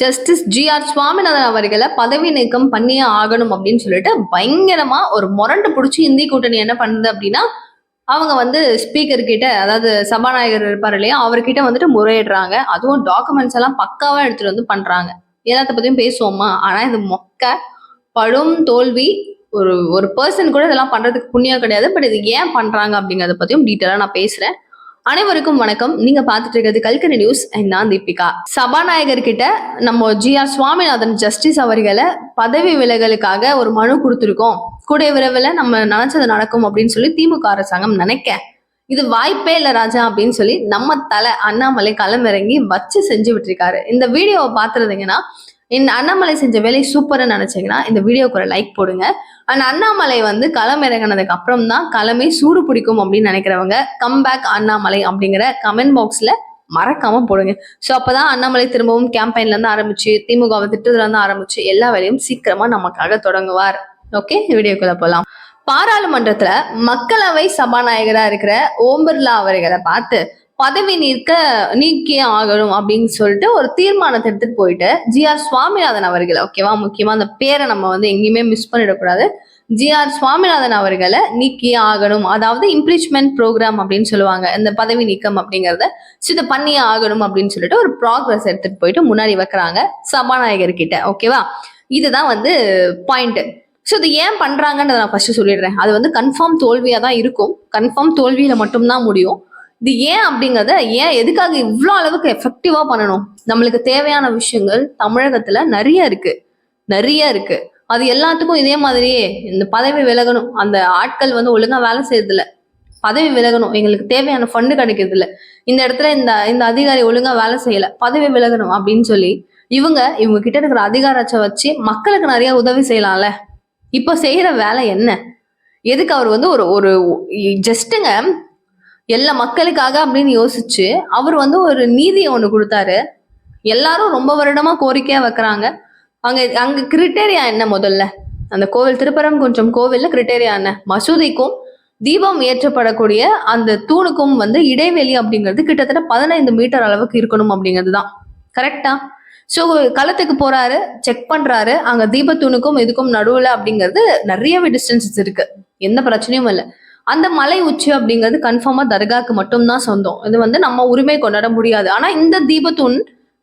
Justice G R Swaminathan அவர்களை பதவி நீக்கம் பண்ணியே ஆகணும் அப்படின்னு சொல்லிட்டு பயங்கரமா ஒரு முரண்டு பிடிச்சி இந்தி கூட்டணி என்ன பண்ணுது அப்படின்னா அவங்க வந்து ஸ்பீக்கர் கிட்ட அதாவது சபாநாயகர் இருப்பார் இல்லையா அவர்கிட்ட வந்துட்டு முறையிடுறாங்க. அதுவும் டாக்குமெண்ட்ஸ் எல்லாம் பக்காவா எடுத்துட்டு வந்து பண்றாங்க. எல்லாத்த பத்தியும் பேசுவோமா? ஆனா இது மொக்க படும் தோல்வி ஒரு ஒரு பர்சன் கூட இதெல்லாம் பண்றதுக்கு புண்ணியம் கிடையாது. பட் இது ஏன் பண்றாங்க அப்படிங்கறத பத்தியும் டீட்டெயிலா நான் பேசுறேன். அனைவருக்கும் வணக்கம். நீங்க பார்த்துட்டு இருக்கிறது கல்கரி நியூஸ் நான் தீபிகா. சபாநாயகர் கிட்ட நம்ம ஜி ஆர் சுவாமிநாதன் ஜஸ்டிஸ் அவர்களை பதவி விலகலுக்காக ஒரு மனு கொடுத்துருக்கோம். கூடிய விரைவில் நம்ம நினைச்சது நடக்கும் அப்படின்னு சொல்லி திமுக அரசாங்கம் நினைக்க. இது வாய்ப்பே இல்லை ராஜா அப்படின்னு சொல்லி நம்ம தலை அண்ணாமலை களமிறங்கி வச்சு செஞ்சு விட்டுருக்காரு. இந்த வீடியோவை பார்த்துருந்தீங்கன்னா இந்த அண்ணாமலை செஞ்ச வேலை சூப்பர்னு நினைச்சீங்கன்னா இந்த வீடியோக்கு ஒரு லைக் போடுங்க. அண்ட் அண்ணாமலை வந்து களம் இறங்கினதுக்கு அப்புறம் தான் களமே சூடு பிடிக்கும் அப்படின்னு நினைக்கிறவங்க கம்பேக் அண்ணாமலை அப்படிங்கிற கமெண்ட் பாக்ஸ்ல மறக்காம போடுங்க. ஸோ அப்பதான் அண்ணாமலை திரும்பவும் கேம்பெயின்ல இருந்து ஆரம்பிச்சு திமுகவை திட்டத்துல இருந்து ஆரம்பிச்சு எல்லா வேலையும் சீக்கிரமா நமக்காக தொடங்குவார். ஓகே வீடியோக்குள்ள போலாம். பாராளுமன்றத்துல மக்களவை சபாநாயகரா இருக்கிற ஓம் பிர்லா அவர்களை பார்த்து பதவி நீக்க நீக்கியே ஆகணும் அப்படின்னு சொல்லிட்டு ஒரு தீர்மானத்தை எடுத்துட்டு போயிட்டு ஜி ஆர் சுவாமிநாதன் அவர்களை ஓகேவா முக்கியமா அந்த பேரை நம்ம வந்து எங்கேயுமே மிஸ் பண்ணிடக்கூடாது. ஜி ஆர் சுவாமிநாதன் அவர்களை நீக்கியே ஆகணும். அதாவது இம்ப்ளீச்மெண்ட் ப்ரோக்ராம் அப்படின்னு சொல்லுவாங்க. இந்த பதவி நீக்கம் அப்படிங்கறத ஸோ பண்ணியே ஆகணும் அப்படின்னு சொல்லிட்டு ஒரு ப்ராக்ரஸ் எடுத்துட்டு போயிட்டு முன்னாடி வைக்கிறாங்க சபாநாயகர் கிட்ட ஓகேவா இதுதான் வந்து பாயிண்ட் ஸோ இது ஏன் பண்றாங்கன்றத நான் ஃபர்ஸ்ட் சொல்லிடுறேன். அது வந்து கன்ஃபார்ம் தோல்வியா தான் இருக்கும். கன்ஃபார்ம் தோல்வியில மட்டும்தான் முடியும். இது ஏன் அப்படிங்கிறத ஏன் எதுக்காக இவ்வளோ அளவுக்கு எஃபெக்டிவா பண்ணணும்? நம்மளுக்கு தேவையான விஷயங்கள் தமிழகத்துல நிறைய இருக்கு. நிறைய இருக்கு. அது எல்லாத்துக்கும் இதே மாதிரியே இந்த பதவி விலகணும். அந்த ஆட்கள் வந்து ஒழுங்கா வேலை செய்யறதில்ல. பதவி விலகணும். எங்களுக்கு தேவையான ஃபண்டு கிடைக்கிறது இல்லை இந்த இடத்துல இந்த இந்த அதிகாரி ஒழுங்கா வேலை செய்யல. பதவி விலகணும் அப்படின்னு சொல்லி இவங்க இவங்க கிட்ட இருக்கிற அதிகாரத்தை வச்சு மக்களுக்கு நிறைய உதவி செய்யலாம்ல. இப்போ செய்யற வேலை என்ன? எதுக்கு அவர் வந்து ஒரு ஒரு ஜஸ்ட்டுங்க எல்லா மக்களுக்காக அப்படின்னு யோசிச்சு அவர் வந்து ஒரு நீதியை ஒன்று கொடுத்தாரு. எல்லாரும் ரொம்ப வருடமா கோரிக்கையா வைக்கிறாங்க. அங்க அங்க கிரிட்டேரியா என்ன முதல்ல? அந்த கோவில் திருப்பரம் கொஞ்சம் கோவில்ல கிரிட்டேரியா என்ன? மசூதிக்கும் தீபம் ஏற்றப்படக்கூடிய அந்த தூணுக்கும் வந்து இடைவெளி அப்படிங்கிறது கிட்டத்தட்ட பதினைந்து மீட்டர் அளவுக்கு இருக்கணும் அப்படிங்கிறது தான் கரெக்டா ஸோ களத்துக்கு போறாரு செக் பண்றாரு. அங்க தீபத்தூணுக்கும் இதுக்கும் நடுவுல அப்படிங்கிறது நிறையவே டிஸ்டன்சஸ் இருக்கு. எந்த பிரச்சனையும் இல்லை. அந்த மலை உச்சி அப்படிங்கிறது கன்ஃபார்மா தர்காக்கு மட்டும்தான் சொந்தம். இது வந்து நம்ம உரிமை கொண்டாட முடியாது. ஆனா இந்த தீபத்தூண்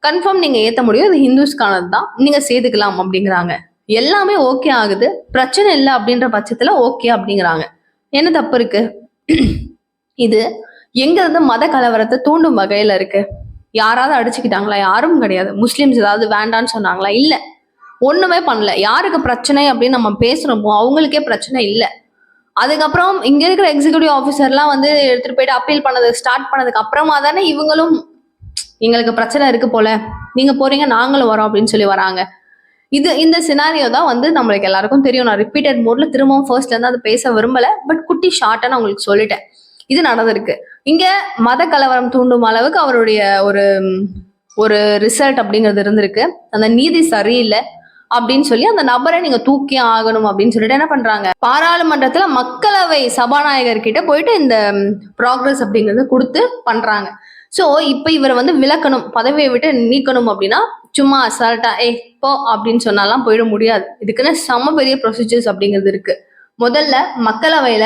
கன்ஃபார்ம் நீங்க ஏத்த முடியும். இது ஹிந்துஸ்கானது தான். நீங்க சேர்த்துக்கலாம் அப்படிங்கிறாங்க. எல்லாமே ஓகே ஆகுது. பிரச்சனை இல்லை அப்படின்ற பட்சத்துல ஓகே அப்படிங்கிறாங்க. என்ன தப்பு இருக்கு? இது எங்க இருந்து மத கலவரத்தை தூண்டும் வகையில இருக்கு? யாராவது அடிச்சுக்கிட்டாங்களா? யாரும் கிடையாது. முஸ்லிம்ஸ் ஏதாவது வேண்டான்னு சொன்னாங்களா? இல்ல. ஒண்ணுமே பண்ணல. யாருக்கு பிரச்சனை அப்படின்னு நம்ம பேசுறோமோ அவங்களுக்கே பிரச்சனை இல்லை. அதுக்கப்புறம் இங்க இருக்கிற எக்ஸிகூட்டிவ் ஆஃபீஸர்லாம் வந்து எடுத்துட்டு போயிட்டு அப்பீல் பண்ணது ஸ்டார்ட் பண்ணதுக்கு அப்புறமா தானே இவங்களும் எங்களுக்கு பிரச்சனை இருக்கு போல நீங்க போறீங்க நாங்களும் வரோம் அப்படின்னு சொல்லி வராங்க. இது இந்த சினாரியோ தான் வந்து நம்மளுக்கு எல்லாருக்கும் தெரியும். நான் ரிப்பீட்டட் மோட்ல திரும்பவும் ஃபர்ஸ்ட்ல இருந்து அதை பேச விரும்பல பட் குட்டி ஷார்ட்டா நான் உங்களுக்கு சொல்லிட்டேன். இது நடந்திருக்கு. இங்க மத கலவரம் தூண்டும் அளவுக்கு அவருடைய ஒரு ஒரு ரிசல்ட் அப்படிங்கிறது இருந்திருக்கு. அந்த நீதி சரியில்லை. அப்படின்னு சொல்லி அந்த நபரை நீங்க தூக்கி ஆகணும் அப்படின்னு சொல்லிட்டு என்ன பண்றாங்க? பாராளுமன்றத்துல மக்களவை சபாநாயகர் கிட்ட போயிட்டு இந்த ப்ராக்ரஸ் அப்படிங்கறத கொடுத்து பண்றாங்க. சோ இப்ப இவரை வந்து விளக்கணும் பதவியை விட்டு நீக்கணும் அப்படின்னா சும்மா அசால்ட்டா ஏ போ அப்படின்னு சொன்னாலாம் போயிட முடியாது. இதுக்குன்னு செம பெரிய ப்ரொசீஜர்ஸ் அப்படிங்கிறது இருக்கு. முதல்ல மக்களவையில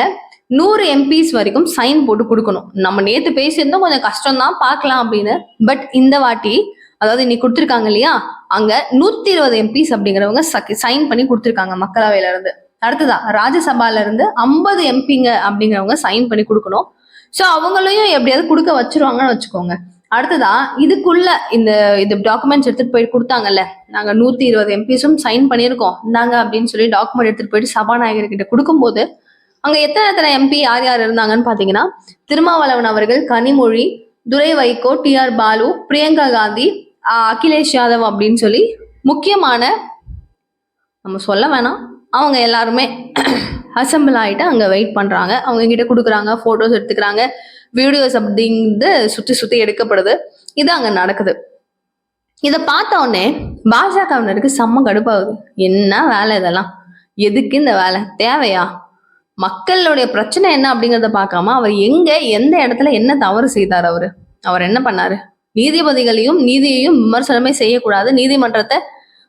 நூறு எம்பிஸ் வரைக்கும் சைன் போட்டு கொடுக்கணும். நம்ம நேத்து பேசியிருந்தோம் கொஞ்சம் கஷ்டம் தான் பார்க்கலாம் அப்படின்னு. பட் இந்த வாட்டி அதாவது இன்னைக்கு கொடுத்துருக்காங்க இல்லையா? அங்க நூத்தி இருபது எம்பிஸ் அப்படிங்கிறவங்க சைன் பண்ணி கொடுத்துருக்காங்க மக்களவையில இருந்து அடுத்ததா ராஜ்யசபால இருந்து ஐம்பது எம்பிங்க அப்படிங்கிறவங்க சைன் பண்ணி கொடுக்கணும். ஸோ அவங்களையும் எப்படியாவது கொடுக்க வச்சிருவாங்கன்னு வச்சுக்கோங்க. அடுத்ததா இதுக்குள்ள இந்த இது டாக்குமெண்ட்ஸ் எடுத்துட்டு போயிட்டு கொடுத்தாங்கல்ல. நாங்க நூத்தி இருபது எம்பிஸும் சைன் பண்ணியிருக்கோம். இந்தாங்க அப்படின்னு சொல்லி டாக்குமெண்ட் எடுத்துட்டு போயிட்டு சபாநாயகர்கிட்ட கொடுக்கும்போது அங்க எத்தனை எத்தனை எம்பி யார் யார் இருந்தாங்கன்னு பாத்தீங்கன்னா திருமாவளவன் அவர்கள் கனிமொழி துரை வைகோ டி ஆர் பாலு பிரியங்கா காந்தி அகிலேஷ் யாதவ் அப்படின்னு சொல்லி முக்கியமான நம்ம சொல்ல வேணாம். அவங்க எல்லாருமே அசம்பிள் ஆகிட்டு அங்கே வெயிட் பண்ணுறாங்க அவங்க கிட்ட கொடுக்குறாங்க ஃபோட்டோஸ் எடுத்துக்கிறாங்க. வீடியோஸ் அப்படிங்கிறது சுற்றி சுற்றி எடுக்கப்படுது. இது அங்கே நடக்குது. இதை பார்த்த உடனே பாஜகவினருக்கு செம்ம கடுப்பாகுது. என்ன வேலை இதெல்லாம்? எதுக்கு இந்த வேலை? தேவையா? மக்களுடைய பிரச்சனை என்ன அப்படிங்கிறத பார்க்காம அவர் எங்க எந்த இடத்துல என்ன தவறு செய்தார் அவரு? அவர் என்ன பண்ணாரு? நீதிபதிகளையும் நீதியையும் விமர்சனமே செய்யக்கூடாது. நீதிமன்றத்தை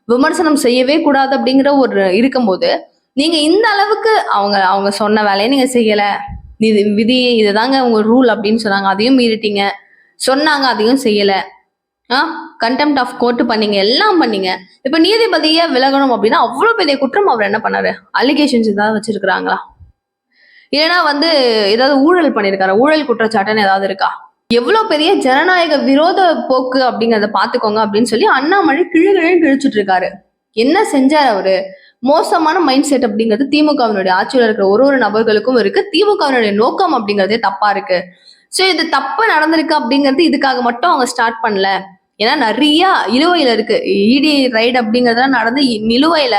விமர்சனம் செய்யவே கூடாது அப்படிங்கிற ஒரு இருக்கும்போது நீங்க இந்த அளவுக்கு அவங்க அவங்க சொன்ன வேலையை நீங்க செய்யல. இது விதி இதுதாங்க உங்க ரூல் அப்படின்னு சொன்னாங்க. அதையும் மீறிட்டீங்க. சொன்னாங்க அதையும் செய்யல. ஆ? கண்டெம்ட் ஆஃப் கோர்ட் பண்ணீங்க. எல்லாம் பண்ணீங்க. இப்ப நீதிபதிய விலகணும் அப்படின்னா அவ்வளவு பெரிய குற்றம் அவர் என்ன பண்ணாரு? அலிகேஷன்ஸ் ஏதாவது வச்சிருக்கிறாங்களா? இல்லைன்னா வந்து ஏதாவது ஊழல் பண்ணிருக்காரு ஊழல் குற்றச்சாட்டுன்னு ஏதாவது இருக்கா? எவ்வளவு பெரிய ஜனநாயக விரோத போக்கு அப்படிங்கறத பாத்துக்கோங்க அப்படின்னு சொல்லி அண்ணாமலை கிழு கிழிச்சிட்டு இருக்காரு. என்ன செஞ்சார் அவரு? மோசமான மைண்ட் செட் அப்படிங்கிறது திமுகவினுடைய ஆட்சியில் இருக்கிற ஒரு ஒரு நபர்களுக்கும் இருக்கு. திமுகவினுடைய நோக்கம் அப்படிங்கிறதே தப்பா இருக்கு. ஸோ இது தப்பு நடந்திருக்கு அப்படிங்கிறது இதுக்காக மட்டும் அவங்க ஸ்டார்ட் பண்ணல. ஏன்னா நிறைய இழுவையில இருக்கு. இடி ரைடு அப்படிங்கிறதுலாம் நடந்து இ- நிலுவையில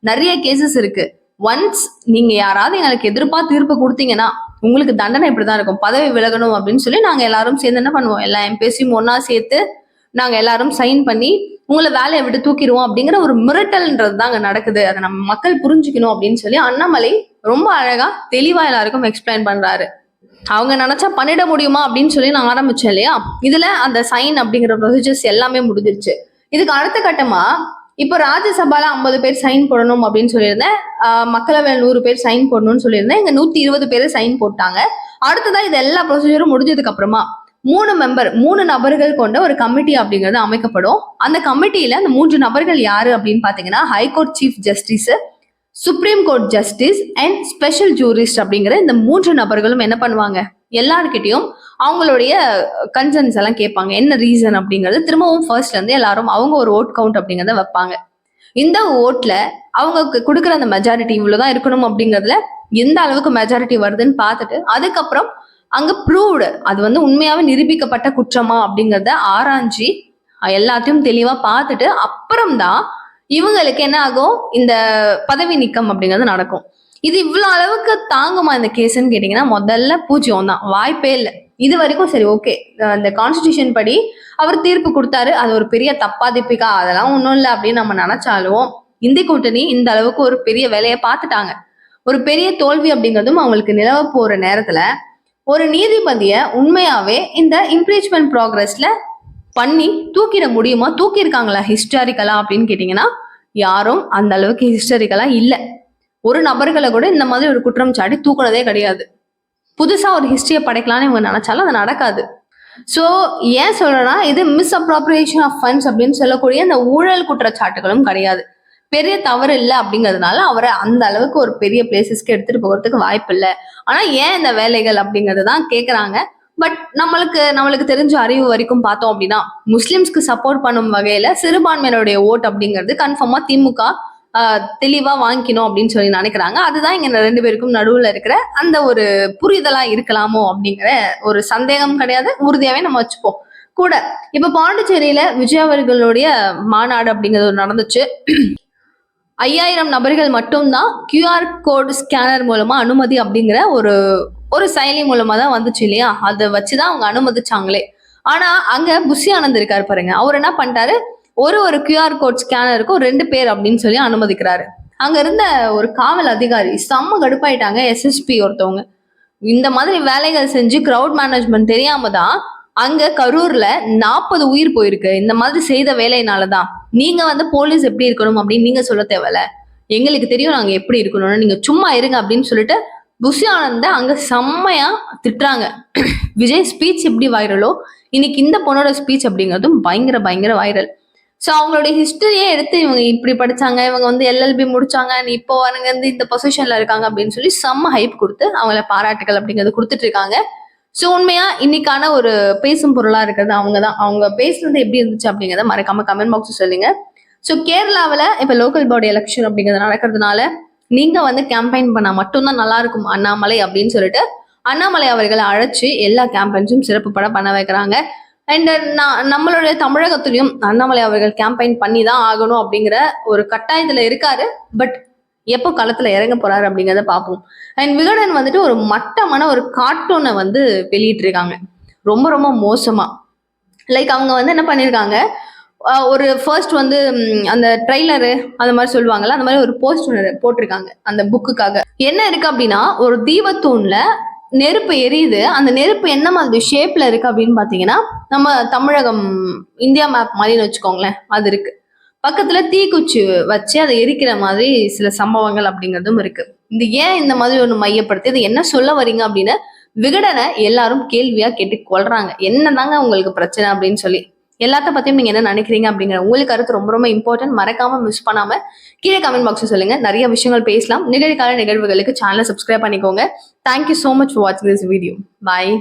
நிறைய கேசஸ் இருக்கு. ஒன்ஸ் நீங்க யாராவது எங்களுக்கு எதிர்பார்த்து தீர்ப்பு கொடுத்தீங்கன்னா உங்களுக்கு தண்டனை இப்படி தான் இருக்கும். பதவி விலகணும் அப்படின்னு சொல்லி நாங்கள் எல்லாரும் சேர்ந்து என்ன பண்ணுவோம்? எல்லா எம்பிஎஸ்சியும் ஒன்றா சேர்த்து நாங்கள் எல்லாரும் சைன் பண்ணி உங்களை வேலையை விட்டு தூக்கிடுவோம் அப்படிங்கிற ஒரு மிரட்டல்ன்றது தான் அங்கே நடக்குது. அதை நம்ம மக்கள் புரிஞ்சுக்கணும் அப்படின்னு சொல்லி அண்ணாமலை ரொம்ப அழகா தெளிவா எல்லாருக்கும் எக்ஸ்பிளைன் பண்றாரு. அவங்க நினைச்சா பண்ணிட முடியுமா அப்படின்னு சொல்லி நான் ஆரம்பிச்சேன் இல்லையா? இதுல அந்த சைன் அப்படிங்கிற ப்ரொசீஜர்ஸ் எல்லாமே முடிஞ்சிருச்சு. இதுக்கு அடுத்த கட்டமா இப்போ ராஜ்யசபால ஐம்பது பேர் சைன் போடணும் அப்படின்னு சொல்லியிருந்தேன். மக்களவையில் நூறு பேர் சைன் போடணும்னு சொல்லியிருந்தேன். இங்க நூத்தி இருபது பேர் சைன் போட்டாங்க. அடுத்ததா இது எல்லா ப்ரொசீஜரும் முடிஞ்சதுக்கு அப்புறமா மூணு மெம்பர் மூணு நபர்கள் கொண்ட ஒரு கமிட்டி அப்படிங்கிறது அமைக்கப்படும். அந்த கமிட்டியில அந்த மூன்று நபர்கள் யாரு அப்படின்னு பாத்தீங்கன்னா high court chief justice supreme court justice and special jurist அப்படிங்கிற இந்த மூன்று நபர்களும் என்ன பண்ணுவாங்க? எல்லார்கிட்டையும் அவங்களுடைய கன்சர்ன்ஸ் எல்லாம் கேட்பாங்க. என்ன ரீசன் அப்படிங்கிறது திரும்பவும் ஃபர்ஸ்ட்ல இருந்து எல்லாரும் அவங்க ஒரு ஓட் கவுண்ட் அப்படிங்கறத வைப்பாங்க. இந்த ஓட்ல அவங்க கொடுக்குற அந்த மெஜாரிட்டி இவ்வளவுதான் இருக்கணும் அப்படிங்கிறதுல எந்த அளவுக்கு மெஜாரிட்டி வருதுன்னு பார்த்துட்டு அதுக்கப்புறம் அங்க ப்ரூவ்டு அது வந்து உண்மையாவே நிரூபிக்கப்பட்ட குற்றமா அப்படிங்கிறத ஆராய்ஞ்சி எல்லாத்தையும் தெளிவா பார்த்துட்டு அப்புறம்தான் இவங்களுக்கு என்ன ஆகும்? இந்த பதவி நீக்கம் அப்படிங்கிறது நடக்கும். இது இவ்வளவு அளவுக்கு தாங்குமா இந்த கேஸ்ன்னு கேட்டீங்கன்னா முதல்ல பூஜ்யம் தான். வாய்ப்பே இல்லை. இது வரைக்கும் சரி ஓகே இந்த கான்ஸ்டியூஷன் படி அவர் தீர்ப்பு கொடுத்தாரு. அது ஒரு பெரிய தப்பா திப்பிக்கா அதெல்லாம் ஒன்றும் இல்லை அப்படின்னு நம்ம நினைச்சாலும் இந்தி கூட்டணி இந்த அளவுக்கு ஒரு பெரிய வேலையை பார்த்துட்டாங்க. ஒரு பெரிய தோல்வி அப்படிங்கிறதும் அவங்களுக்கு நிலவ போற நேரத்துல ஒரு நீதிபதிய உண்மையாவே இந்த இம்ப்ரீச்மெண்ட் ப்ராக்ரஸ்ல பண்ணி தூக்கிட முடியுமா? தூக்கியிருக்காங்களா ஹிஸ்டாரிக்கலா அப்படின்னு கேட்டிங்கன்னா யாரும் அந்த அளவுக்கு ஹிஸ்டாரிக்கலா இல்லை. ஒரு நபர்களை கூட இந்த மாதிரி ஒரு குற்றம் சாட்டி தூக்குனதே கிடையாது. புதுசா ஒரு ஹிஸ்டரியை படைக்கலாம்னு இவங்க நினைச்சாலும் அது நடக்காது. ஸோ ஏன் சொல்றேன்னா இது மிஸ் அப்ராப்ரியேஷன் ஆஃப் ஃபண்ட்ஸ் அப்படின்னு சொல்லக்கூடிய அந்த ஊழல் குற்றச்சாட்டுகளும் கிடையாது. பெரிய தவறு இல்லை அப்படிங்கிறதுனால அவரை அந்த அளவுக்கு ஒரு பெரிய பிளேசஸ்க்கு எடுத்துட்டு போகிறதுக்கு வாய்ப்பு இல்லை. ஆனா ஏன் இந்த வேலைகள் அப்படிங்கிறது தான் கேட்குறாங்க பட் நம்மளுக்கு நம்மளுக்கு தெரிஞ்ச அறிவு வரைக்கும் பார்த்தோம் அப்படின்னா முஸ்லிம்ஸ்க்கு சப்போர்ட் பண்ணும் வகையில சிறுபான்மையினருடைய ஓட் அப்படிங்கிறது கன்ஃபார்மா திமுக தெளிவா வாங்கிக்கணும் அப்படின்னு சொல்லி நினைக்கிறாங்க. அதுதான் இங்க ரெண்டு பேருக்கும் நடுவுல இருக்கிற அந்த ஒரு புரிதலா இருக்கலாமோ அப்படிங்கிற ஒரு சந்தேகம் கிடையாது. உறுதியாவே நம்ம வச்சுப்போம். கூட இப்ப பாண்டிச்சேரியில விஜய் அவர்களுடைய மாநாடு அப்படிங்கிறது ஒரு நடந்துச்சு. ஐயாயிரம் நபர்கள் மட்டும்தான் கியூஆர் கோடு ஸ்கேனர் மூலமா அனுமதி அப்படிங்கிற ஒரு ஒரு செயலி மூலமா தான் வந்துச்சு இல்லையா? அதை வச்சுதான் அவங்க அனுமதிச்சாங்களே. ஆனா அங்க புஷி ஆனந்த் இருக்காரு பாருங்க. அவர் என்ன பண்ணிட்டாரு? ஒரு ஒரு கியூஆர் கோட் ஸ்கேனருக்கும் ரெண்டு பேர் அப்படின்னு சொல்லி அனுமதிக்கிறாரு. அங்க இருந்த ஒரு காவல் அதிகாரி செம்ம கடுப்பாயிட்டாங்க. எஸ்எஸ்பி ஒருத்தவங்க. இந்த மாதிரி வேலைகள் செஞ்சு கிரவுட் மேனேஜ்மெண்ட் தெரியாம தான் அங்க கரூர்ல நாற்பது உயிர் போயிருக்கு. இந்த மாதிரி செய்த வேலையினாலதான் நீங்க வந்து போலீஸ் எப்படி இருக்கணும் அப்படின்னு நீங்க சொல்ல தேவையில்ல. எங்களுக்கு தெரியும் நாங்க எப்படி இருக்கணும்னு. நீங்க சும்மா இருங்க அப்படின்னு சொல்லிட்டு புஷி ஆனந்த அங்க செம்மையா திட்டுறாங்க. விஜய் ஸ்பீச் எப்படி வைரலோ இன்னைக்கு இந்த பொண்ணோட ஸ்பீச் அப்படிங்கிறதும் பயங்கர பயங்கர வைரல் ஸோ அவங்களுடைய ஹிஸ்டரியே எடுத்து இவங்க இப்படி படிச்சாங்க இவங்க வந்து எல்எல்பி முடிச்சாங்க நீ இப்போ அவங்க வந்து இந்த பொசிஷன்ல இருக்காங்க அப்படின்னு சொல்லி செம்ம ஹைப் கொடுத்து அவங்கள பாராட்டுகள் அப்படிங்கிறது கொடுத்துட்டு இருக்காங்க. ஸோ உண்மையா இன்னைக்கான ஒரு பேசும் பொருளா இருக்கிறது அவங்க தான். அவங்க பேசுனது எப்படி இருந்துச்சு அப்படிங்கிறத மறக்காம கமெண்ட் பாக்ஸ் சொல்லுங்க. ஸோ கேரளாவில் இப்போ லோக்கல் பாடி எலெக்ஷன் அப்படிங்கிறது நடக்கிறதுனால நீங்க வந்து கேம்பெயின் பண்ணா மட்டும்தான் நல்லா இருக்கும் அண்ணாமலை அப்படின்னு சொல்லிட்டு அண்ணாமலை அவர்களை அழைச்சு எல்லா கேம்பெயின்ஸும் சிறப்பு பட பண்ண வைக்கிறாங்க. அண்ட் நம்மளுடைய தமிழகத்திலையும் அண்ணாமலை அவர்கள் கேம்பெயின் பண்ணி தான் ஆகணும் அப்படிங்கிற ஒரு கட்டாயத்துல இருக்காரு. பட் எப்போ களத்துல இறங்க போறாரு அப்படிங்கிறத பார்ப்போம். அண்ட் விகடன் வந்துட்டு ஒரு மட்டமான ஒரு கார்ட்டூனை வந்து வெளியிட்டிருக்காங்க. ரொம்ப ரொம்ப மோசமா. லைக் அவங்க வந்து என்ன பண்ணியிருக்காங்க ஒரு ஃபர்ஸ்ட் வந்து அந்த ட்ரைலரு அந்த மாதிரி சொல்லுவாங்கல்ல அந்த மாதிரி ஒரு போஸ்ட் ஒன்று போட்டிருக்காங்க அந்த புக்குக்காக என்ன இருக்கு அப்படின்னா ஒரு தீபத்தூண்ல நெருப்பு எரியுது. அந்த நெருப்பு என்ன மாதிரி ஷேப்ல இருக்கு அப்படின்னு பாத்தீங்கன்னா நம்ம தமிழகம் இந்தியா மேப் மாதிரின்னு வச்சுக்கோங்களேன் அது இருக்கு. பக்கத்துல தீக்குச்சி வச்சு அதை எரிக்கிற மாதிரி சில சம்பவங்கள் அப்படிங்கிறதும் இருக்கு. இது ஏன் இந்த மாதிரி ஒண்ணு மையப்படுத்தி இது என்ன சொல்ல வரீங்க அப்படின்னு விகடனை எல்லாரும் கேள்வியா கேட்டு கொள்றாங்க. என்னதாங்க உங்களுக்கு பிரச்சனை அப்படின்னு சொல்லி. எல்லாத்த பத்தியும் நீங்க என்ன நினைக்கிறீங்க அப்படிங்கிற உங்களுக்கு கருத்து ரொம்ப ரொம்ப இம்பார்ட்டன்ட் மறக்காம மிஸ் பண்ணாம கீழே கமெண்ட் பாக்ஸ் சொல்லுங்க. நிறைய விஷயங்கள் பேசலாம். நிகழ்கால நிகழ்வுகளுக்கு சேனலை சப்ஸ்கிரைப் பண்ணிக்கோங்க. Thank you so much for வாட்சிங் திஸ் வீடியோ பாய்